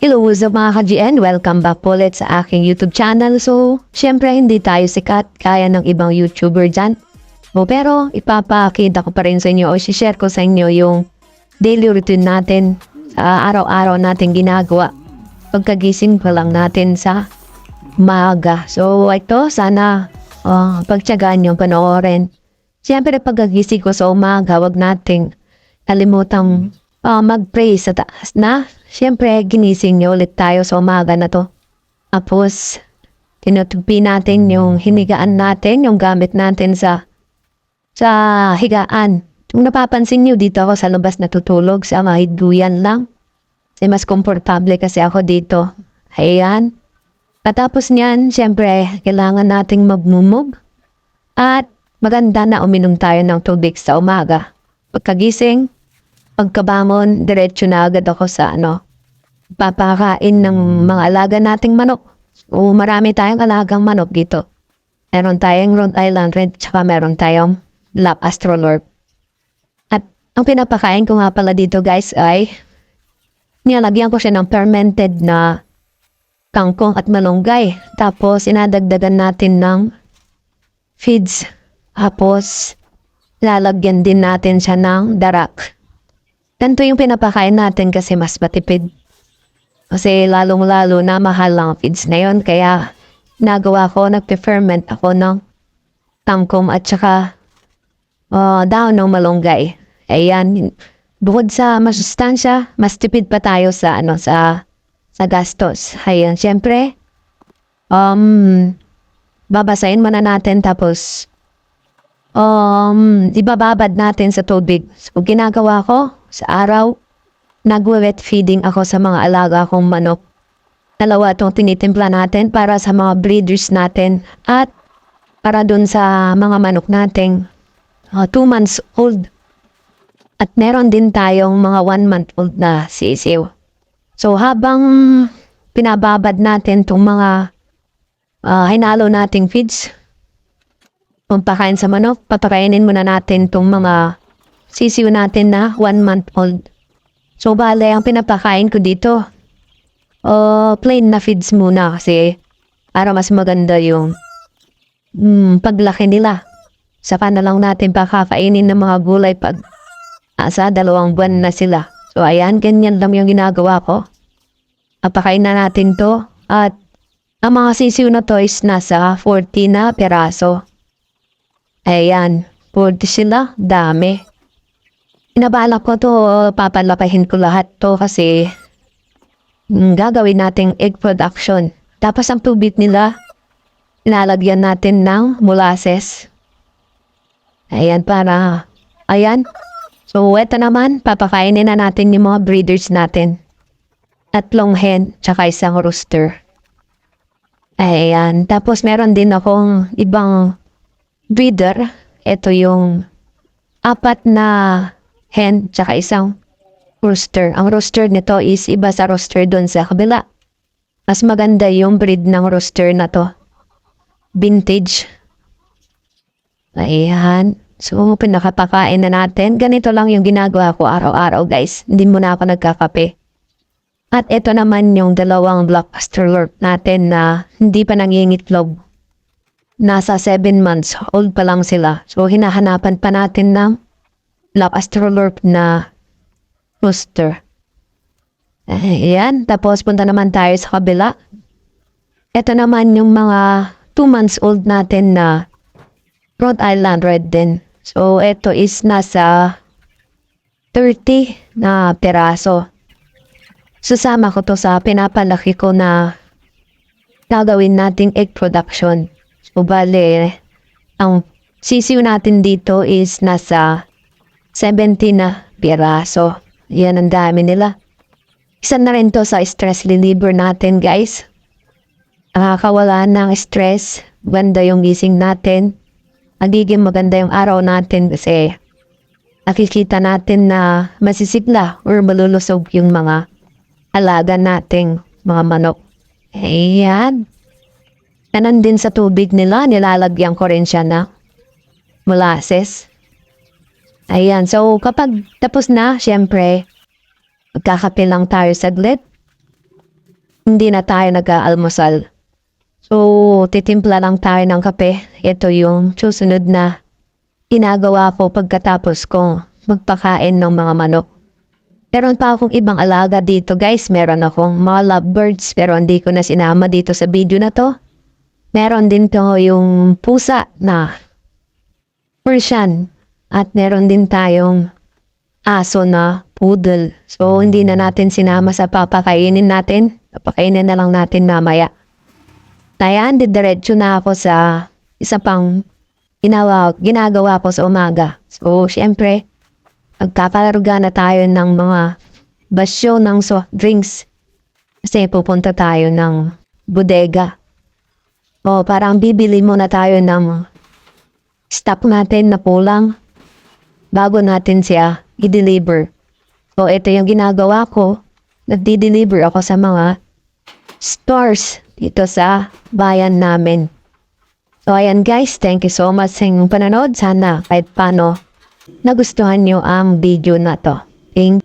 Hello, up mga ka-GN? Welcome back po ulit sa aking YouTube channel. So, syempre hindi tayo sikat kaya ng ibang YouTuber dyan. O, pero ipapakita ko pa rin sa inyo o share ko sa inyo yung daily routine natin sa araw-araw natin ginagawa. Pagkagising pa lang natin sa maaga. So, ito, sana uh, pagtyagaan yung panoorin. Siyempre, pagkagising ko sa umaga, wag nating kalimutang uh, mag-pray sa taas na. Siyempre, ginising niyo ulit tayo sa umaga na to. Tapos, tinutugpi natin yung hinigaan natin, yung gamit natin sa sa higaan. Kung napapansin niyo dito ako sa labas natutulog sa mga hiduyan lang. Kasi mas komportable kasi ako dito. Ayan. Katapos niyan, siyempre, kailangan nating magmumug. At maganda na uminom tayo ng tubig sa umaga. Pagkagising, pagkabamon, diretso na agad ako sa ano, papakain ng mga alaga nating manok. O marami tayong alagang manok dito. Meron tayong Rhode Island Red, tsaka meron tayong Lap Astrolorp. At ang pinapakain ko nga pala dito guys ay nilagyan ko siya ng fermented na kangkong at malunggay. Tapos inadagdagan natin ng feeds. Tapos lalagyan din natin siya ng darak. Ganito yung pinapakain natin kasi mas matipid. Kasi lalong-lalo na mahal lang ang feeds na yun. Kaya nagawa ko, nagpe-ferment ako ng tangkom at saka uh, daon ng malunggay. Ayan, bukod sa masustansya, mas tipid pa tayo sa ano sa sa gastos. Ayan, syempre, um, babasahin muna natin tapos um, ibababad natin sa tubig. So, ginagawa ko sa araw, nagwe-wet feeding ako sa mga alaga kong manok. Dalawa itong tinitimpla natin para sa mga breeders natin at para dun sa mga manok nating 2 months old. At meron din tayong mga 1 month old na sisiw. So habang pinababad natin itong mga uh, hinalo nating feeds, pampakain sa manok, papakainin muna natin itong mga sisiw natin na 1 month old. So, bale, ang pinapakain ko dito, uh, plain na feeds muna kasi para mas maganda yung mm, paglaki nila. Saka na lang natin pakakainin ng mga gulay pag asa dalawang buwan na sila. So, ayan, ganyan lang yung ginagawa ko. Apakain na natin to at ang mga sisiw na to is nasa 40 na peraso. Ayan, 40 sila, dami. Inabalak ko to, papalapahin ko lahat to kasi mm, gagawin nating egg production. Tapos ang tubig nila, inalagyan natin ng molasses. Ayan para, ayan. So, eto naman, papakainin na natin yung mga breeders natin. Tatlong hen, tsaka isang rooster. Ayan. Tapos meron din akong ibang breeder. Ito yung apat na hen, tsaka isang rooster. Ang rooster nito is iba sa rooster doon sa kabila. Mas maganda yung breed ng rooster na to. Vintage. Ayan. So, pinakapakain na natin. Ganito lang yung ginagawa ko araw-araw, guys. Hindi muna ako nagkakape. At ito naman yung dalawang blockbuster lurp natin na hindi pa nangingitlog. Nasa 7 months old pa lang sila. So, hinahanapan pa natin ng Lap Astrolorp na rooster. Ayan. Tapos punta naman tayo sa kabila. Ito naman yung mga 2 months old natin na Rhode Island Red din. So, ito is nasa 30 na peraso. Susama ko to sa pinapalaki ko na gagawin nating egg production. So, bale, ang sisiw natin dito is nasa 70 na piraso. Yan ang dami nila. Isa na rin to sa stress reliever natin, guys. Nakakawala ng stress. Ganda yung gising natin. Magiging maganda yung araw natin kasi nakikita natin na masisigla or malulusog yung mga alaga nating mga manok. Ayan. Tanan din sa tubig nila, nilalagyan ko rin siya na molasses. Ayan, so kapag tapos na, syempre, magkakape lang tayo saglit. hindi na tayo nag-aalmusal. So, titimpla lang tayo ng kape. Ito yung susunod na ginagawa ko pagkatapos kong magpakain ng mga manok. Meron pa akong ibang alaga dito guys. Meron akong mga lovebirds pero hindi ko na sinama dito sa video na to. Meron din to yung pusa na Persian. At meron din tayong aso na poodle. So, hindi na natin sinama sa papakainin natin. Papakainin na lang natin mamaya. Ayan, didiretso na ako sa isa pang ginawa, ginagawa ko sa umaga. So, syempre, magkakalarga na tayo ng mga basyo ng soft drinks. Kasi pupunta tayo ng bodega. O, parang bibili muna tayo ng stock natin na pulang bago natin siya i-deliver. So, ito yung ginagawa ko. Nagdi-deliver ako sa mga stores dito sa bayan namin. So, ayan guys, thank you so much sa inyong panonood. Sana kahit paano nagustuhan nyo ang video na to. Thank